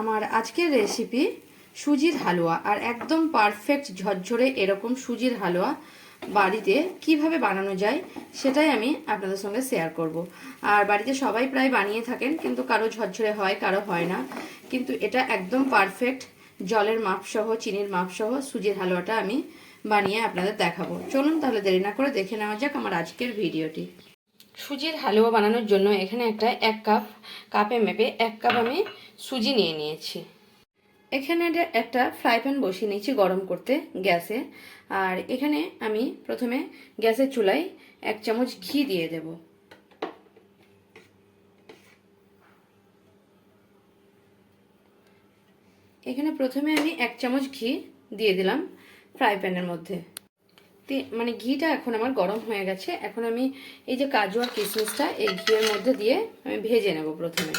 আমার আজকের রেসিপি সুজির হালুয়া আর একদম পারফেক্ট ঝরঝরে এরকম সুজির হালুয়া বাড়িতে কীভাবে বানানো যায় সেটাই আমি আপনাদের সঙ্গে শেয়ার করব। আর বাড়িতে সবাই প্রায় বানিয়ে থাকেন, কিন্তু কারও ঝরঝরে হয়, কারও হয় না। কিন্তু এটা একদম পারফেক্ট জলের মাপসহ, চিনির মাপসহ সুজির হালুয়াটা আমি বানিয়ে আপনাদের দেখাবো। চলুন তাহলে দেরি না করে দেখে নেওয়া যাক আমার আজকের ভিডিওটি সুজির হালুয়া বানানোর জন্য এখানে একটা এক কাপ কাপে মেপে এক কাপ আমি সুজি নিয়ে নিয়েছি। এখানে একটা- ফ্রাই প্যান বসিয়ে নিয়েছি গরম করতে গ্যাসে। আর এখানে আমি প্রথমে গ্যাসের চুলায় এক চামচ ঘি দিয়ে দেব। এখানে প্রথমে আমি এক চামচ ঘি দিয়ে দিলাম ফ্রাই প্যানের মধ্যে। মানে ঘিটা এখন আমার গরম হয়ে গেছে। এখন আমি এই যে কাজু আর কিশমিশটা এই ঘিয়ের মধ্যে দিয়ে আমি ভেজে নেব প্রথমে।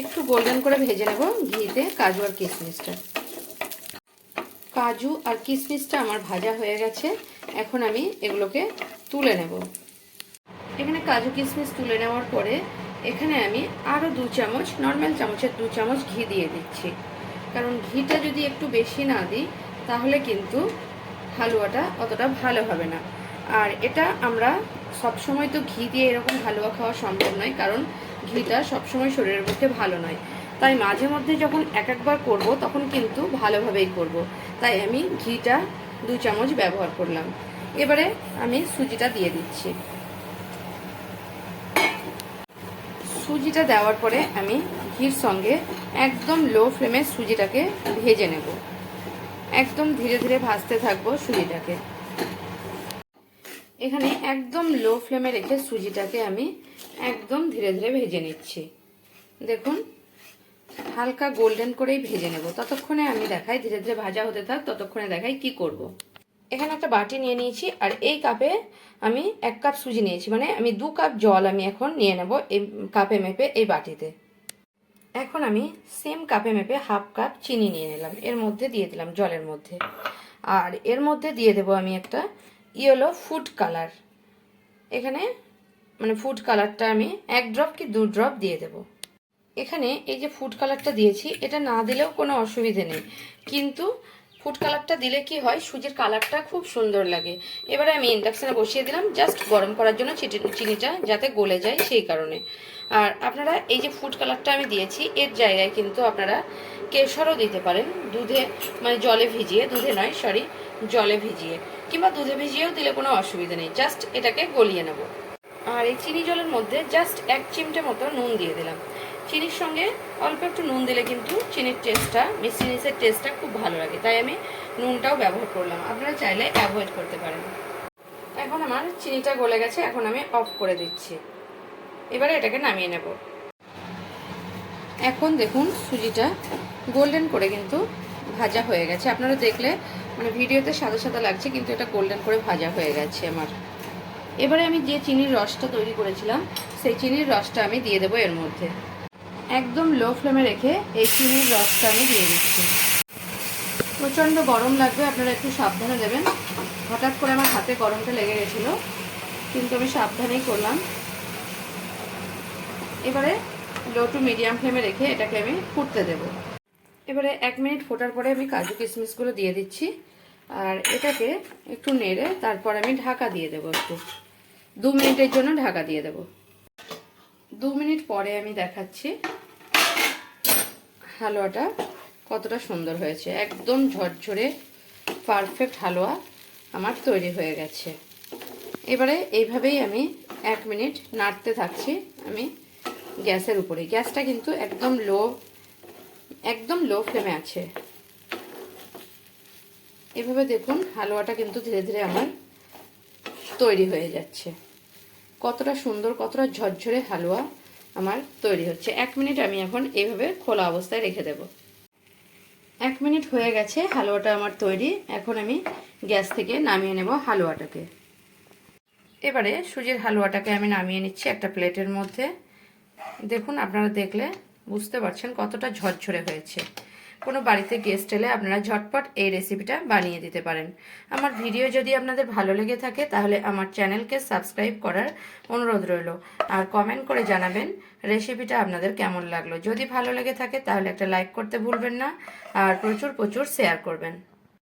একটু গোল্ডেন করে ভেজে নেব ঘিতে কাজু আর কিশমিশটা কাজু আর কিশমিশটা আমার ভাজা হয়ে গেছে। এখন আমি এগুলোকে তুলে নেব। এখানে কাজু কিশমিশ তুলে নেওয়ার পরে এখানে আমি আরও দু চামচ, নর্মাল চামচের দু চামচ ঘি দিয়ে দিচ্ছি। কারণ ঘিটা যদি একটু বেশি না দিই, তাহলে কিন্তু হালুয়াটা অতটা ভালো হবে না। আর এটা আমরা সবসময় তো ঘি দিয়ে এরকম হালুয়া খাওয়া সম্ভব নয়, কারণ ঘিটা সবসময় শরীরের পক্ষে ভালো নয়। তাই মাঝে মধ্যে যখন এক একবার করব, তখন কিন্তু ভালোভাবেই করব। তাই আমি ঘিটা দু চামচ ব্যবহার করলাম। এবারে আমি সুজিটা দিয়ে দিচ্ছি। সুজিটা দেওয়ার পরে আমি ঘির সঙ্গে একদম লো ফ্লেমে সুজিটাকে ভেজে নেব। একদম ধীরে ধীরে ভাজতে থাকব সুজিটাকে। এখানে একদম লো ফ্লেমে রেখে সুজিটাকে আমি একদম ধীরে ধীরে ভেজে নিচ্ছি। দেখুন, হালকা গোল্ডেন করেই ভেজে নেব। ততক্ষণে আমি দেখাই, ধীরে ধীরে ভাজা হতে থাক, ততক্ষণে দেখাই কি করব। এখানে একটা বাটি নিয়ে নিয়েছি, আর এই কাপে আমি এক কাপ সুজি নিয়েছি। মানে আমি দু কাপ জল আমি এখন নিয়ে নেব এই কাপে মেপে এই বাটিতে। এখন আমি সেম কাপে মেপে হাফ কাপ চিনি নিয়ে নিলাম। এর মধ্যে দিয়ে দিলাম জলের মধ্যে। আর এর মধ্যে দিয়ে দেব আমি একটা ইয়েলো ফুড কালার এখানে মানে ফুড কালারটা আমি এক ড্রপ কি দু ড্রপ দিয়ে দেব। এখানে এই যে ফুড কালারটা দিয়েছি, এটা না দিলেও কোনো অসুবিধে নেই। কিন্তু ফুড কালারটা দিলে কি হয়? সুজির কালারটা খুব সুন্দর লাগে। এবারে আমি ইন্ডাকশানে বসিয়ে দিলাম জাস্ট গরম করার জন্য চিনিটা যাতে গলে যায় সেই কারণে। আর আপনারা এই যে ফুড কালারটা আমি দিয়েছি, এর জায়গায় কিন্তু আপনারা কেশরও দিতে পারেন। দুধে মানে জলে ভিজিয়ে, দুধে নয় সরি জলে ভিজিয়ে। কিংবা দুধে ভিজিয়েও দিলে কোনো অসুবিধা নেই জাস্ট এটাকে গলিয়ে নেব। আর এই চিনি জলের মধ্যে জাস্ট এক চিমটে মতো নুন দিয়ে দিলাম। চিনির সঙ্গে অল্প একটু নুন দিলে কিন্তু চিনির টেস্টটা মিষ্টি টেস্টটা খুব ভালো লাগে। তাই আমি নুনটাও ব্যবহার করলাম। আপনারা চাইলে অ্যাভয়েড করতে পারেন। এখন আমার চিনিটা গলে গেছে, এখন আমি অফ করে দিচ্ছি। এবারে এটাকে নামিয়ে নেব। এখন দেখুন, সুজিটা গোল্ডেন করে কিন্তু ভাজা হয়ে গেছে। আপনারা দেখলে মানে ভিডিওতে সাদা সাদা লাগছে, কিন্তু এটা গোল্ডেন করে ভাজা হয়ে গেছে আমার। এবারে আমি যে চিনির রসটা তৈরি করেছিলাম, সেই চিনির রসটা আমি দিয়ে দেবো এর মধ্যে। একদম লো ফ্লেমে রেখে এই চিনির রসটা আমি দিয়ে দিচ্ছি। প্রচণ্ড গরম লাগবে, আপনারা একটু সাবধানে দেবেন। হঠাৎ করে আমার হাতে গরমটা লেগে গেছিল, কিন্তু আমি সাবধানেই করলাম। এবারে লো টু মিডিয়াম ফ্লেমে রেখে এটাকে আমি ফুটতে দেব। এবারে এক মিনিট ফোটার পরে আমি কাজু কিশমিশগুলো দিয়ে দিচ্ছি, আর এটাকে একটু নেড়ে তারপর আমি ঢাকা দিয়ে দেবো একটু। দু মিনিটের জন্য ঢাকা দিয়ে দেব। দু মিনিট পরে আমি দেখাচ্ছি হালুয়াটা, কতটা সুন্দর হয়েছে। একদম ঝরঝরে পারফেক্ট হালুয়া আমার তৈরি হয়ে গেছে। এবারে এইভাবেই আমি এক মিনিট নাড়তে থাকছি আমি গ্যাসের উপরে গ্যাসটা কিন্তু একদম লো একদম লো ফ্লেমে আছে। এভাবে দেখুন, হালুয়াটা কিন্তু ধীরে ধীরে আমার তৈরি হয়ে যাচ্ছে। কতটা সুন্দর, কতটা ঝরঝরে হালুয়া আমার তৈরি হচ্ছে। এক মিনিট আমি এখন এইভাবে খোলা অবস্থায় রেখে দেব। এক মিনিট হয়ে গেছে হালুয়াটা আমার তৈরি। এখন আমি গ্যাস থেকে নামিয়ে নেব হালুয়াটাকে। এবারে সুজির হালুয়াটাকে আমি নামিয়ে নিচ্ছি একটা প্লেটের মধ্যে। দেখুন, আপনারা দেখলে বুঝতে পারছেন কতটা ঝরঝরে হয়েছে। কোনো বাড়িতে গেস্ট এলে আপনারা ঝটপট এই রেসিপিটা বানিয়ে দিতে পারেন। আমার ভিডিও যদি আপনাদের ভালো লেগে থাকে, তাহলে আমার চ্যানেলকে সাবস্ক্রাইব করার অনুরোধ রইল। আর কমেন্ট করে জানাবেন রেসিপিটা আপনাদের কেমন লাগল। যদি ভালো লেগে থাকে, তাহলে একটা লাইক করতে ভুলবেন না। আর প্রচুর প্রচুর শেয়ার করবেন।